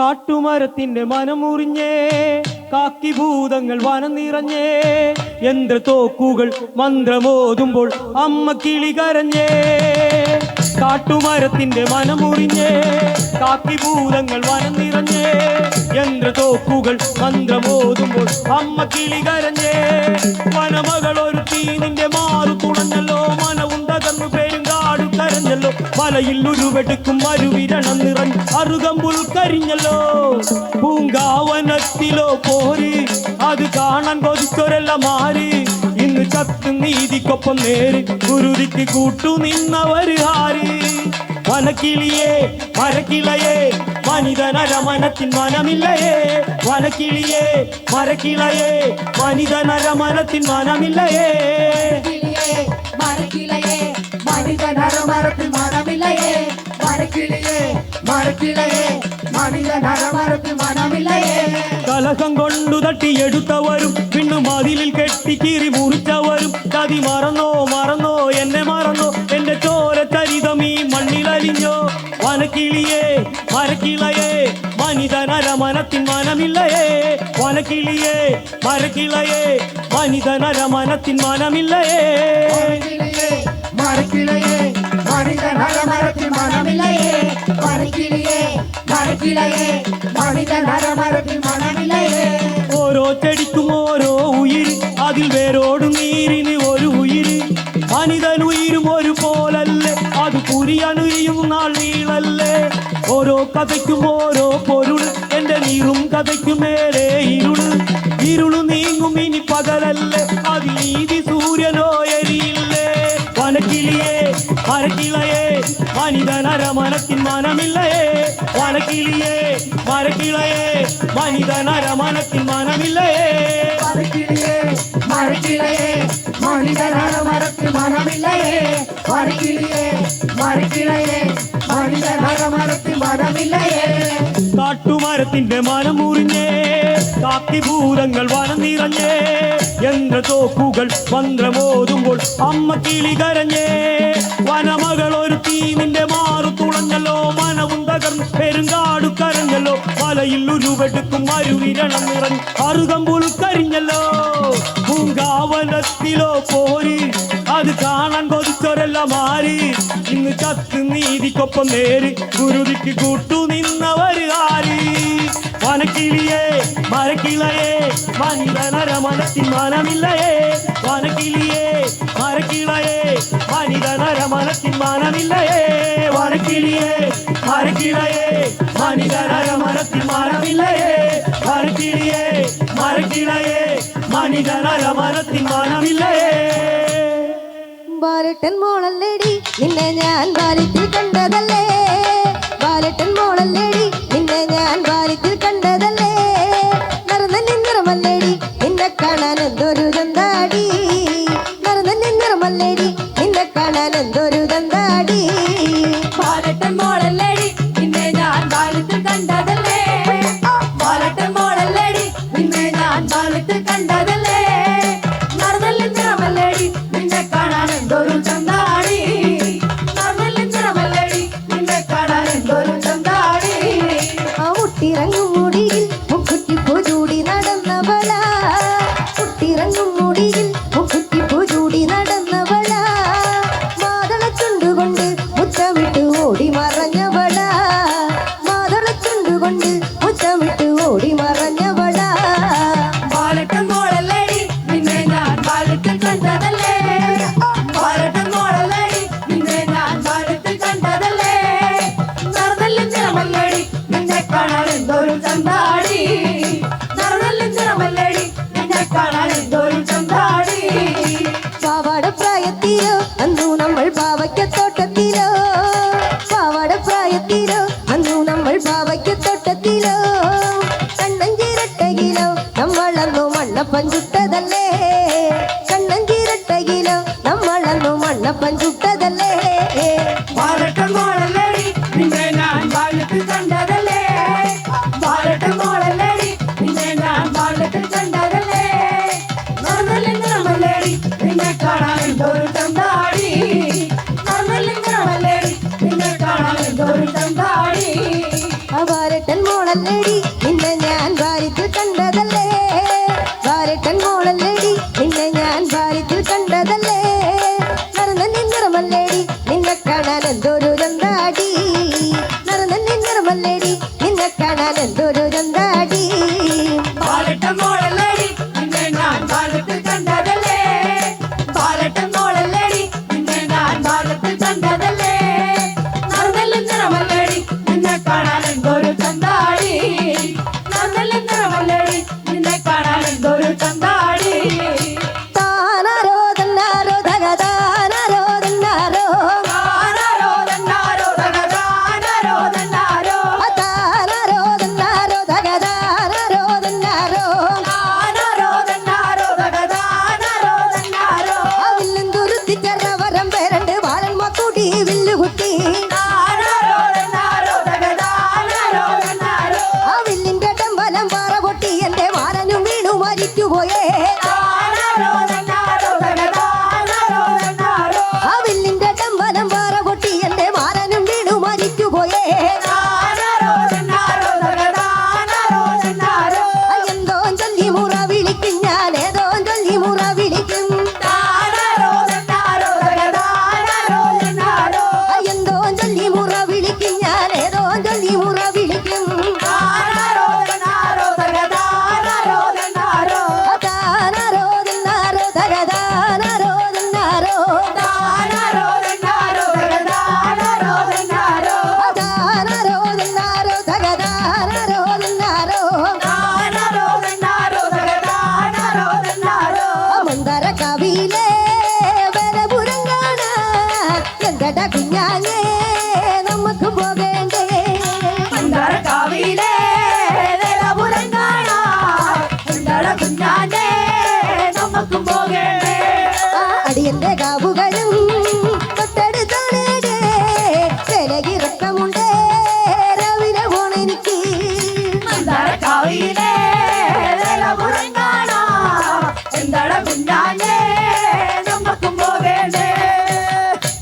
കാട്ടുമരത്തിന്റെ മനമുറിഞ്ഞേ കാക്കി ഭൂതങ്ങൾ വനം നിറഞ്ഞേ യന്ത്രത്തോക്കുകൾ മന്ത്രമോതുമ്പോൾ അമ്മ കിളി കരഞ്ഞേ. കാട്ടുമരത്തിന്റെ മനമുറിഞ്ഞേ കാക്കി ഭൂതങ്ങൾ വനം നിറഞ്ഞേ യന്ത്രത്തോക്കുകൾ മന്ത്രമോതുമ്പോൾ അമ്മ കിളി കരഞ്ഞേ. വനമകൾ ഒരു തീനിന്റെ മാറു മലയിൽ ഉരുവെടുക്കും മരുവിരണം നിറൻ അറുകമ്പുൽ കരിഞ്ഞല്ലോ. പൂങ്കാവനത്തിലോ പോര് അത് കാണാൻ കൊതിച്ചൊരെല്ലാം മാറി. ഇന്ന് ചത്ത് നീതിക്കൊപ്പം നേര് കുരുതിക്ക് കൂട്ടു നിന്നവര് ഹാരി വനക്കിളിയേ മരക്കിളയേ മനിതനരമനത്തിൻ മനമില്ലയേ. വനക്കിളിയേ മരക്കിളയേ മനിതനരമനത്തിൻ മനമില്ലയേ. കിളിയേ മരക്കിളയേ മരക്കിളിയേ മരക്കിളയേ മനിതനരമരത്തിൽ മനമില്ലയേ കലഹം കൊണ്ടു തട്ടിയെടുത്തവരും പിന്നു മതിലിൽ കെട്ടി കീറി മുറിച്ചവരും. ചതി മറന്നോ മറന്നോ എന്നെ മറന്നോ. എന്റെ ചോര ചരിതം ഈ മണ്ണിലലിഞ്ഞോ വനക്കിളിയേ മരക്കിളയേ മനിതനരമനത്തിൻ മനമില്ലയേ. വനക്കിളിയേ മരക്കിളയേ മനിതനരമനത്തിൻ മനമില്ലയേ. മരക്കിളയേ മനിതനര മനത്തിൻ മനമില്ലയേ. മനമില്ലയേ ഓരോ ചെടിക്കും ഓരോ ഉയിര് അതിൽ വേരോടും നീരിന് ഒരു ഉയിര്. മനിതൻ ഉയിരും ഒരു പോലല്ലേ അത് പുരിയണുരിയും നാൾ നീളല്ലേ. ഓരോ കഥയ്ക്കും ഓരോ പൊരുൾ എന്റെ നീറും കഥയ്ക്കും മേലെ ഇരുൾ ഇരുൾ നീങ്ങും ഇനി പകലല്ലേ മനിതനരമനത്തിൻ മനമില്ലയേ വനക്കിളിയേ മരക്കിളയേ മനിതനരമനത്തിൻ മനമില്ലയേ മരക്കിളിയേ മരക്കിളയേ മനിതനരമരത്തിൽ മനമില്ലയേ മരക്കിളിയേ മരക്കിളയേ മനിതനരമരത്തിൽ മനമില്ലയേ കാട്ടുമരത്തിന്റെ മനം മുറിഞ്ഞേ കാത്തിഭൂതങ്ങൾ വനം നിറഞ്ഞേ യന്ത്രത്തോക്കുകൾ മന്ത്രമോതുമ്പോൾ അമ്മ കിളി കരഞ്ഞേ. മലയിൽ ഉരുവെടുക്കും മരുവിരണം നിറഞ്ഞ് അറുകമ്പുൽ കരിഞ്ഞല്ലോ. പൂങ്കാവനത്തിലോ പോരി അത് കാണാൻ കൊതിച്ചൊരെല്ലാം മാറി. ഇന്ന് ചത്ത് നീതിക്കൊപ്പം നേര് ഗുരുതിക്ക് കൂട്ടു നിന്നവര് ആരി? വനക്കിളിയേ മരക്കിളയേ മനിതനരമനത്തിൻ മനമില്ലയേ. വനക്കിളിയേ മരക്കിളയേ മനിതനരമനത്തിൻ മനമില്ലയേ വനക്കിളിയേ മരക്കിളയേ മനിതനരമനത്തിൻ മനമില്ലയേ വനക്കിളിയേ മരക്കിളയേ മനിതനരമനത്തിൻ മനമില്ലയേ ബാലട്ടൻ മോളല്ലേടി നിന്നെ ഞാൻ ബാല്യത്തിൽ കണ്ടതല്ലേ ബാലട്ടൻ മോളല്ലേടി നിന്നെ பாரட்ட மாடல i'm Caramelo.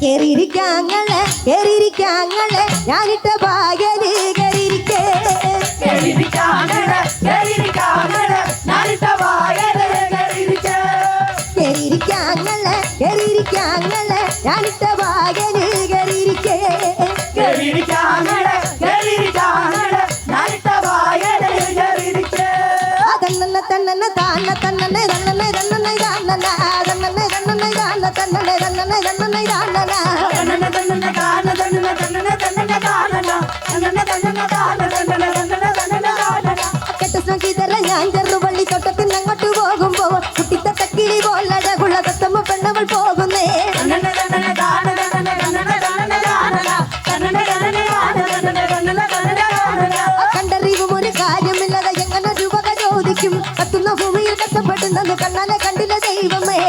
കേറിയിരിക്കാങ്ങള് കേറിയിരിക്കാങ്ങള് ഞാനിട്ട പാകന് കേറിയിരിക്കേ കേറിയിരിക്കാങ്ങള് കേറിയിരിക്കാങ്ങള് ഞാനിട്ട தன்னன தன்னன தான தன்னனை தன்னனை தன்னனை தானன. தன்னனை தன்னனை தான தன்னனை தன்னனை தன்னனை தானன. தன்னன தன்னன தான தன்னன தன்னன தன்னன தானன. தன்னன தன்னன தான தன்னன പോകുമ്പോൾ இருந்தது கண்ணால கண்டில தெய்வமே.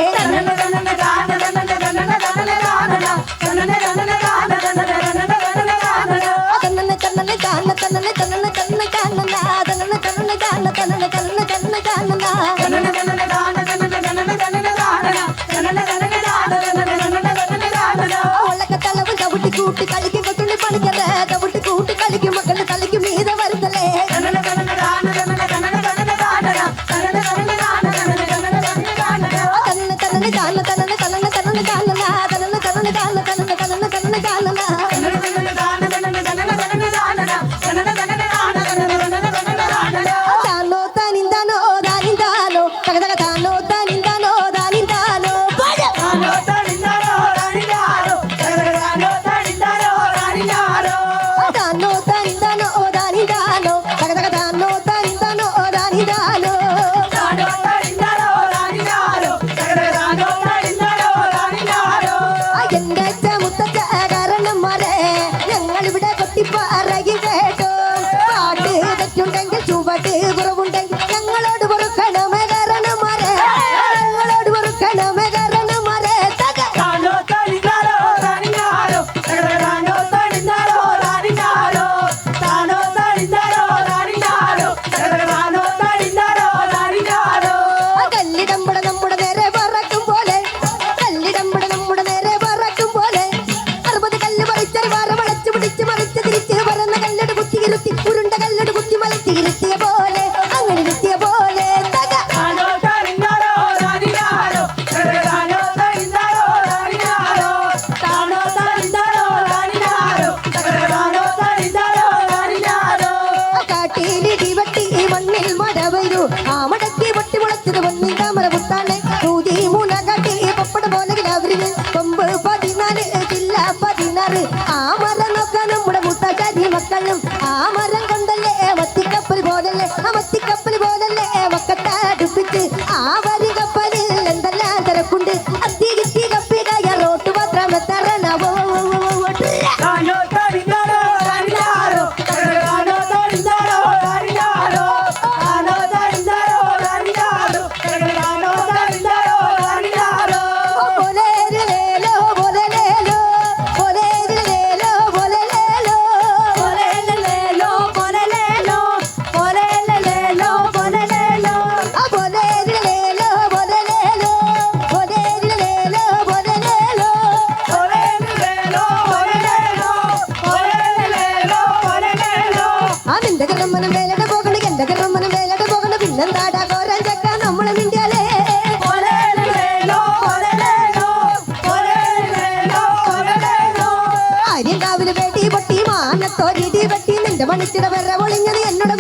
നിന്റെ മണിച്ചിട വര പൊളിഞ്ഞത് എന്നോട്